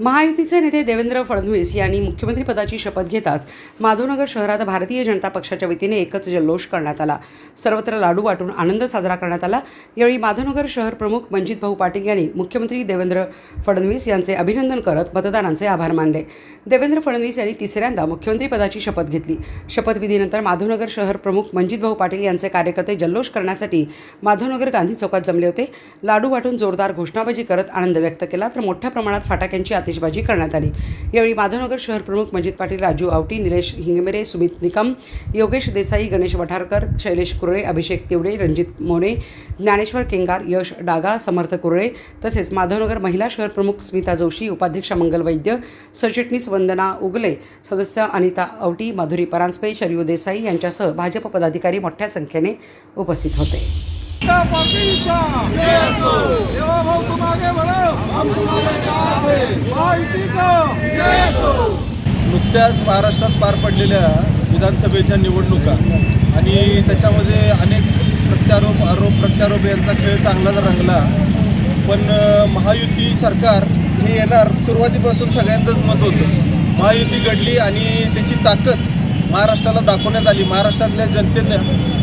महायुतीचे नेते देवेंद्र फडणवीस यांनी मुख्यमंत्रीपदाची शपथ घेताच माधवनगर शहरात भारतीय जनता पक्षाच्या वतीने एकच जल्लोष करण्यात आला. सर्वत्र लाडू वाटून आनंद साजरा करण्यात आला. यावेळी माधवनगर शहर प्रमुख मंजित भाऊ पाटील यांनी मुख्यमंत्री देवेंद्र फडणवीस यांचे अभिनंदन करत मतदारांचे आभार मानले. देवेंद्र फडणवीस यांनी तिसऱ्यांदा मुख्यमंत्रीपदाची शपथ घेतली. शपथविधीनंतर माधवनगर शहर प्रमुख मंजित भाऊ पाटील यांचे कार्यकर्ते जल्लोष करण्यासाठी माधवनगर गांधी चौकात जमले होते. लाडू वाटून जोरदार घोषणाबाजी करत आनंद व्यक्त केला तर मोठ्या प्रमाणात फटाक्यांची आतिषबाजी करण्यात आली. यावेळी माधवनगर शहर प्रमुख मंजित पाटील राजू आवटी निलेश हिंगमेरे सुमित निकम योगेश देसाई गणेश वठारकर शैलेश कुरळे अभिषेक तिवडे रणजित मोने ज्ञानेश्वर केंगार यश डागा समर्थ कुरळे तसेच माधवनगर महिला शहर प्रमुख स्मिता जोशी उपाध्यक्षा मंगल वैद्य सरचिटणीस वंदना उगले सदस्य अनिता आवटी माधुरी परांजपे शरयू देसाई यांच्यासह भाजप पदाधिकारी मोठ्या संख्येने उपस्थित होते. भाऊ तुम आगे बढ़ो हम तुम्हारे साथ हैं. महायुतीचा नुकत्याच महाराष्ट्रात पार पडलेल्या विधानसभेच्या निवडणुका आणि त्याच्यामध्ये अनेक प्रत्यारोप आरोप प्रत्यारोप यांचा खेळ चांगलाच रंगला. पण महायुती सरकार हे येणार सुरुवातीपासून सगळ्यांचंच मत होतं. महायुती घडली आणि त्याची ताकद महाराष्ट्राला दाखवण्यात आली. महाराष्ट्रातल्या जनतेनं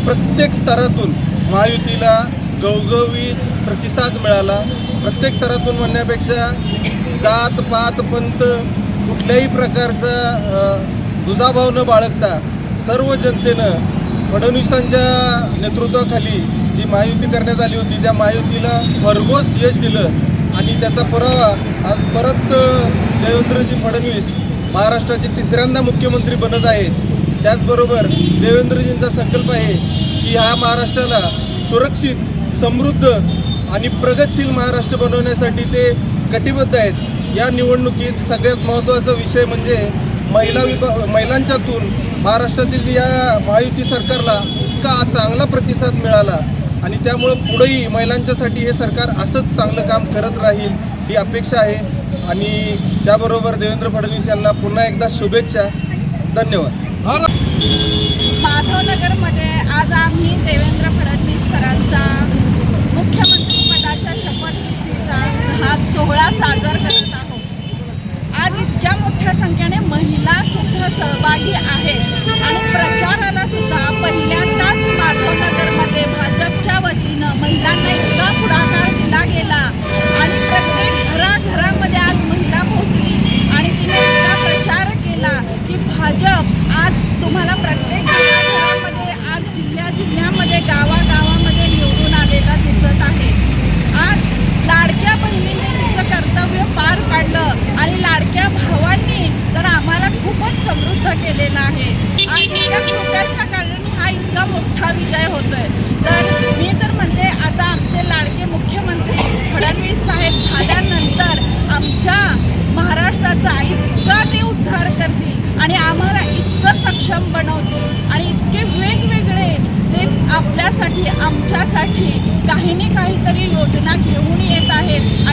प्रत्येक स्तरातून महायुतीला गवगवीत प्रतिसाद मिळाला. प्रत्येक स्तरातून म्हणण्यापेक्षा जात पात पंत कुठल्याही प्रकारचा दुजाभाव न बाळगता सर्व जनतेनं फडणवीसांच्या नेतृत्वाखाली जी महायुती करण्यात आली होती त्या महायुतीला भरघोस यश दिलं आणि त्याचा पुरावा आज परत देवेंद्रजी फडणवीस महाराष्ट्राचे तिसऱ्यांदा मुख्यमंत्री बनत आहेत. त्याचबरोबर देवेंद्रजींचा संकल्प आहे की ह्या महाराष्ट्राला सुरक्षित समृद्ध आणि प्रगतशील महाराष्ट्र बनवण्यासाठी ते कटिबद्ध आहेत. या निवडणुकीत सगळ्यात महत्त्वाचा विषय म्हणजे महिला विभा महिलांच्यातून महाराष्ट्रातील या महायुती सरकारला इतका चांगला प्रतिसाद मिळाला आणि त्यामुळं पुढेही महिलांच्यासाठी हे सरकार असंच चांगलं काम करत राहील ही अपेक्षा आहे. आणि त्याबरोबर देवेंद्र फडणवीस यांना पुन्हा एकदा शुभेच्छा. धन्यवाद. माधवनगरमध्ये आज आम्ही देवेंद्र फडणवीस सरांचा मुख्यमंत्रीपदाच्या शपथविधीचा हा सोहळा साजर करत आहोत आज इतक्या मोठ्या संख्येने सहभागी आहेत आणि प्रचाराला सुद्धा पहिल्यांदाच माधवनगरमध्ये भाजपच्या वतीनं महिलांना इतका पुढाकार दिला गेला आणि प्रत्येक घराघरामध्ये आज महिला पोहोचली आणि तिने इतका प्रचार केला की भाजप आज तुम्हाला प्रत्येक घराघरामध्ये आज जिल्ह्या जिल्ह्यामध्ये गावागावामध्ये निवडून आलेला दिसत आहे आज लाडक्या बहिणीने तिचं कर्तव्य पार पाडलं आणि लाडक्या भावांनी तर आम्हाला खूपच समृद्ध केलेलं आहे आणि इतक्या छोट्याशा कारणाने हा इतका मोठा विजय होतोय तर मी तर म्हणते आता आमचे लाडके मुख्यमंत्री फडणवीस साहेब झाल्यानंतर आमच्या महाराष्ट्राचा इतका ते उद्धार करतील आणि आम्हाला इतकं सक्षम बनवतो आणि इतके वेगवेगळे ते आपल्यासाठी आमच्यासाठी काही ना काहीतरी योजना घेऊन येत आहेत.